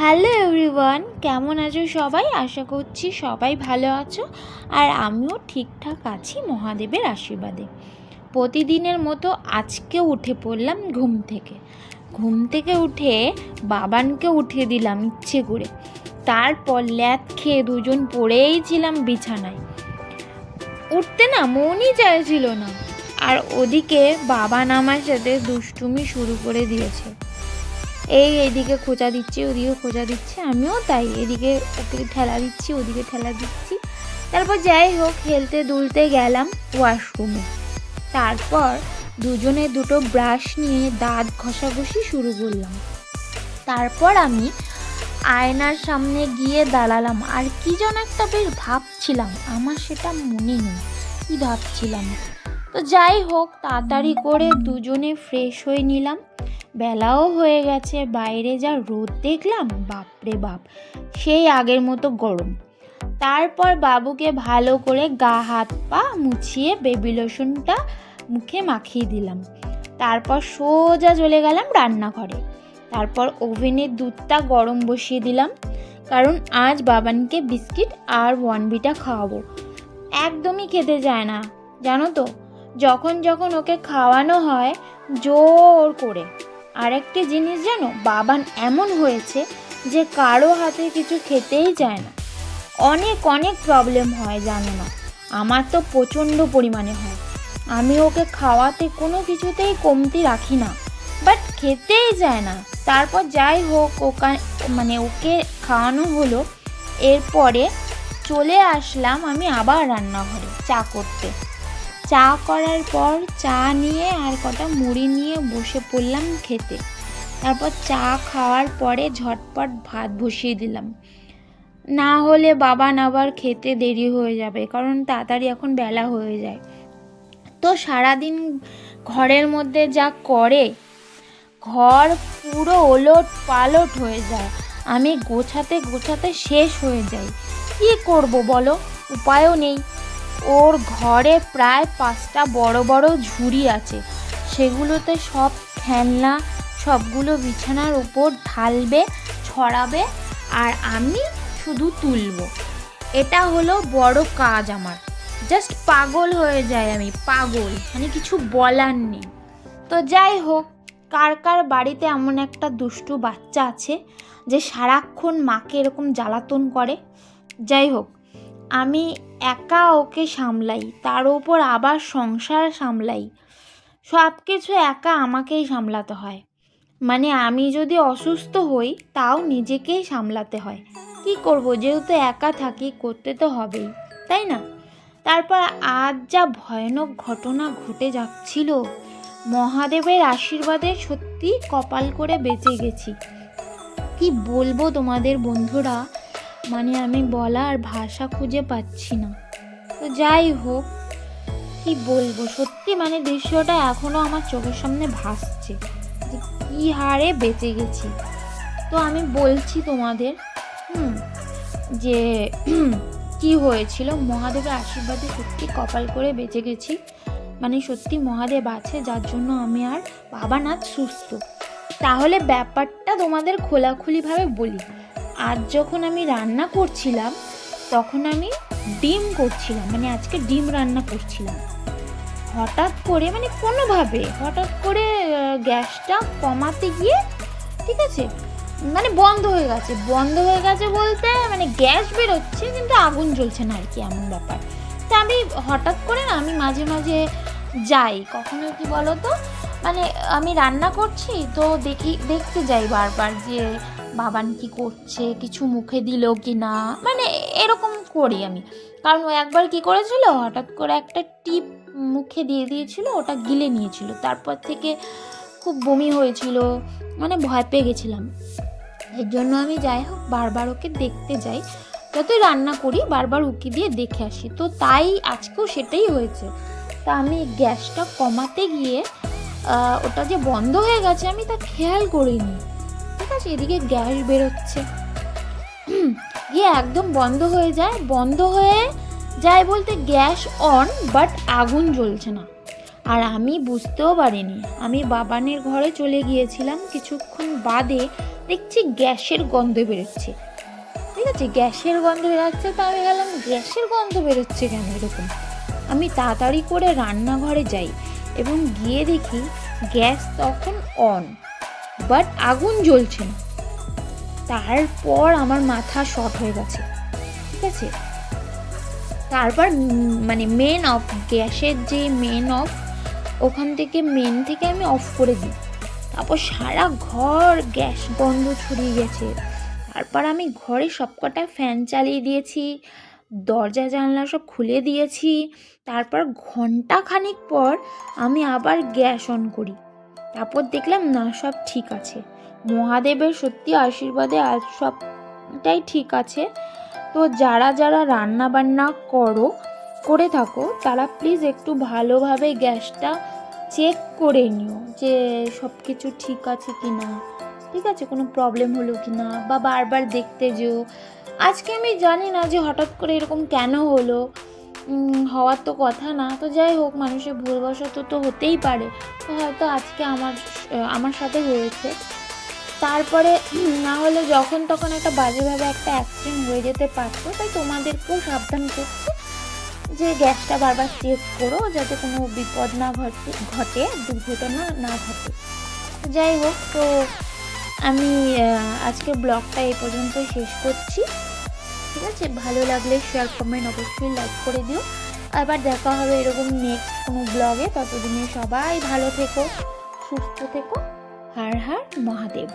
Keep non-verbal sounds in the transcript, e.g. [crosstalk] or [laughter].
Hello everyone, কেমন আছো সবাই? আশা করছি সবাই ভালো আছো আর আমিও ঠিকঠাক আছি মহাদেবের আশীর্বাদে। প্রতিদিনের মতো আজকে উঠে পড়লাম ঘুম থেকে। ঘুম থেকে উঠে বাবানকে উঠিয়ে দিলাম ইচ্ছে করে। তারপর ল্যাদ খেয়ে দুজন পড়েই ছিলাম বিছানায়। উঠতে না মনই চাইছিল না। আর ওদিকে বাবা আমার সাথে দুষ্টুমি শুরু করে দিয়েছে। এই এদিকে খোঁচা দিচ্ছে, ওদিকে খোঁচা দিচ্ছে, আমিও তাই, এদিকে ওদিকে ঠেলা দিচ্ছি, ওদিকে ঠেলা দিচ্ছি। তারপর যাই হোক খেলতে দুলতে গেলাম ওয়াশরুমে। তারপর দুজনে দুটো ব্রাশ নিয়ে দাঁত ঘষাঘষি শুরু করলাম। তারপর আমি আয়নার সামনে গিয়ে দাঁড়ালাম, আর কি যেন একটা বেশ ভাবছিলাম, আমার সেটা মনে নেই, কি ভাবছিলাম। তো যাই হোক, তাড়াতাড়ি করে দুজনে ফ্রেশ হয়ে নিলাম। বেলাও হয়ে গেছে, বাইরে যা রোদ দেখলাম, বাপরে বাপ, সেই আগের মতো গরম। তারপর বাবুকে ভালো করে গা হাত পা মুছিয়ে বেবি লোশনটা মুখে মাখিয়ে দিলাম। তারপর সোজা চলে গেলাম রান্নাঘরে। তারপর ওভেনের দুধটা গরম বসিয়ে দিলাম, কারণ আজ বাবানকে বিস্কিট আর ওয়ানবিটা খাওয়াবো। একদমই খেতে চায় না, জানো তো? যখন যখন ওকে খাওয়ানো হয়, জোর করে। আরেকটি জিনিস জানো বাবান এমন হয়েছে যে কারও হাতে কিছু খেতেই চায় না। অনেক অনেক প্রবলেম হয়, জানো না। আমার তো প্রচণ্ড পরিমাণে হয়। আমি ওকে খাওয়াতে কোনো কিছুতেই কমতি রাখি না। বাট খেতেই যায় না। তারপর যাই হোক, ওকা মানে ওকে খাওয়ানো হলো। এরপরে চলে আসলাম আমি আবার রান্নাঘরে চা করতে। চা করার পর চা নিয়ে আর কটা মুড়ি নিয়ে বসে পড়লাম খেতে। তারপর চা খাওয়ার পরে ঝটপট ভাত বসিয়ে দিলাম। না হলে বাবা আবার খেতে দেরি হয়ে যাবে, কারণ তাড়াতাড়ি এখন বেলা হয়ে যায়। তো সারাদিন ঘরের মধ্যে যা করে, ঘর পুরো ওলট পালট হয়ে যায়। আমি গোছাতে গোছাতে শেষ হয়ে যাই। কী করব বলো? উপায়ও নেই। ওর ঘরে প্রায় পাঁচটা বড় বড় ঝুড়ি আছে। সেগুলোতে সব খেলনা, সবগুলো বিছানার উপর ঢালবে, ছড়াবে আর আমি শুধু তুলব। এটা হলো বড় কাজ আমার। জাস্ট পাগল হয়ে যায় আমি, পাগল। মানে কিছু বলার নেই। তো যাই হোক, কার কার বাড়িতে এমন একটা দুষ্টু বাচ্চা আছে যে সারাক্ষণ মাকে এরকম জ্বালাতন করে? যাই হোক আমি একা ওকে সামলাই, তার ওপর আবার সংসার সামলাই। সব কিছু একা আমাকেই সামলাতে হয়। মানে আমি যদি অসুস্থ হই, তাও নিজেকেই সামলাতে হয়। কি করব? যেহেতু একা থাকি, করতে তো হবেই, তাই না? তারপর আজ যা ভয়ানক ঘটনা ঘটে যাচ্ছিল, মহাদেবের আশীর্বাদে সত্যি কপাল করে বেঁচে গেছি। কি বলব তোমাদের বন্ধুরা? মানে আমি বলার ভাষা খুঁজে পাচ্ছি না। তো যাই হোক, কি বলব? সত্যি মানে দৃশ্যটা এখনও আমার চোখের সামনে ভাসছে যে কী হারে বেঁচে গেছি। তো আমি বলছি তোমাদের, হুম, যে [clears throat] কি হয়েছিল? মহাদেবের আশীর্বাদে সত্যি কপাল করে বেঁচে গেছি। মানে সত্যি মহাদেব আছে, যার জন্য আমি আর বাবা নাথ সুস্থ। তাহলে ব্যাপারটা তোমাদের খোলাখুলিভাবে বলি। আজ যখন আমি রান্না করছিলাম, তখন আমি ডিম করছিলাম মানে আজকে ডিম রান্না করছিলাম। হঠাৎ করে মানে কোনোভাবে, হঠাৎ করে গ্যাসটা কমাতে গিয়ে, ঠিক আছে মানে বন্ধ হয়ে গেছে। বন্ধ হয়ে গেছে বলতে মানে গ্যাস বেরোচ্ছে, কিন্তু আগুন জ্বলছে না আর কি এমন ব্যাপার। তা আমি হঠাৎ করে না, আমি মাঝে মাঝে যাই। কখনো কি বলো তো মানে আমি রান্না করছি তো দেখি, দেখতে যাই বারবার যে বাবান কি করছে, কিছু মুখে দিল কি না মানে এরকম করি আমি। কারণ ও একবার কি করেছিল, হঠাৎ করে একটা টিপ মুখে দিয়ে দিয়েছিল, ওটা গিলে নিয়েছিল। তারপর থেকে খুব বমি হয়েছিল মানে ভয় পেয়ে গেছিলাম। এর জন্য আমি যাই হোক, বারবার ওকে দেখতে যাই। যতই রান্না করি, বারবার উকি দিয়ে দেখে আসি। তো তাই আজকেও সেটাই হয়েছে। তা আমি গ্যাসটা কমাতে গিয়ে ওটা যে বন্ধ হয়ে গেছে, আমি তা খেয়াল করিনি। ঠিক আছে, এদিকে গ্যাস বেরোচ্ছে। গিয়ে একদম বন্ধ হয়ে যায়। বন্ধ হয়ে যায় বলতে গ্যাস অন, বাট আগুন জ্বলছে না। আর আমি বুঝতেও পারিনি। আমি বাবানের ঘরে চলে গিয়েছিলাম। কিছুক্ষণ বাদে দেখছি গ্যাসের গন্ধ বেরোচ্ছে। ঠিক আছে, গ্যাসের গন্ধ বেরোচ্ছে, তো আমি গেলাম গ্যাসের গন্ধ বেরোচ্ছে কেন এরকম? আমি তাড়াতাড়ি করে রান্নাঘরে যাই। এবং গিয়ে দেখি গ্যাস তখন অন বাট আগুন জ্বলছে না। তারপর আমার মাথা শর্ট হয়ে গেছে, ঠিক আছে? তারপর মানে মেন অফ গ্যাসের যে মেন অফ ওখান থেকে মেন থেকে আমি অফ করে দিই। তারপর সারা ঘর গ্যাস গন্ধ ছড়িয়ে গেছে। তারপর আমি ঘরে সবকটা ফ্যান চালিয়ে দিয়েছি। দরজা জানলা সব খুলে দিয়েছি। তারপর ঘণ্টা খানিক পর আমি আবার গ্যাস অন করি। তারপর দেখলাম, না, সব ঠিক আছে। মহাদেবের সত্যি আশীর্বাদে আজ সবটাই ঠিক আছে। তো যারা যারা রান্না বান্না করো, করে থাকো, তারা প্লিজ একটু ভালোভাবে গ্যাসটা চেক করে নিও যে সব কিছু ঠিক আছে কি না ঠিক আছে? কোনো প্রবলেম হলো কি না বা বারবার দেখতে যেও। আজকে আমি জানি না যে হঠাৎ করে এরকম কেন হলো। হওয়ার তো কথা না। তো যাই হোক, মানুষের ভুলবশত তো হতেই পারে। তো হয়তো আজকে আমার আমার সাথে হয়েছে। তারপরে না হলে যখন তখন একটা বাজেভাবে একটা অ্যাক্সিডেন্ট হয়ে যেতে পারতো। তাই তোমাদেরকেও সাবধান করছি যে গ্যাসটা বারবার চেক করো যাতে কোনো বিপদ না ঘটে ঘটে, দুর্ঘটনা না ঘটে। যাই হোক, তো আমি আজকে ব্লগটা এই পর্যন্ত শেষ করছি। ঠিক আছে? ভালো লাগলে শেয়ার কমেন্ট অবশ্যই লাইক করে দিও। আবার দেখা হবে এরকম নেক্সট কোনো ব্লগে ততদিনে সবাই ভালো থেকো, সুস্থ থেকো। হার হার মহাদেব।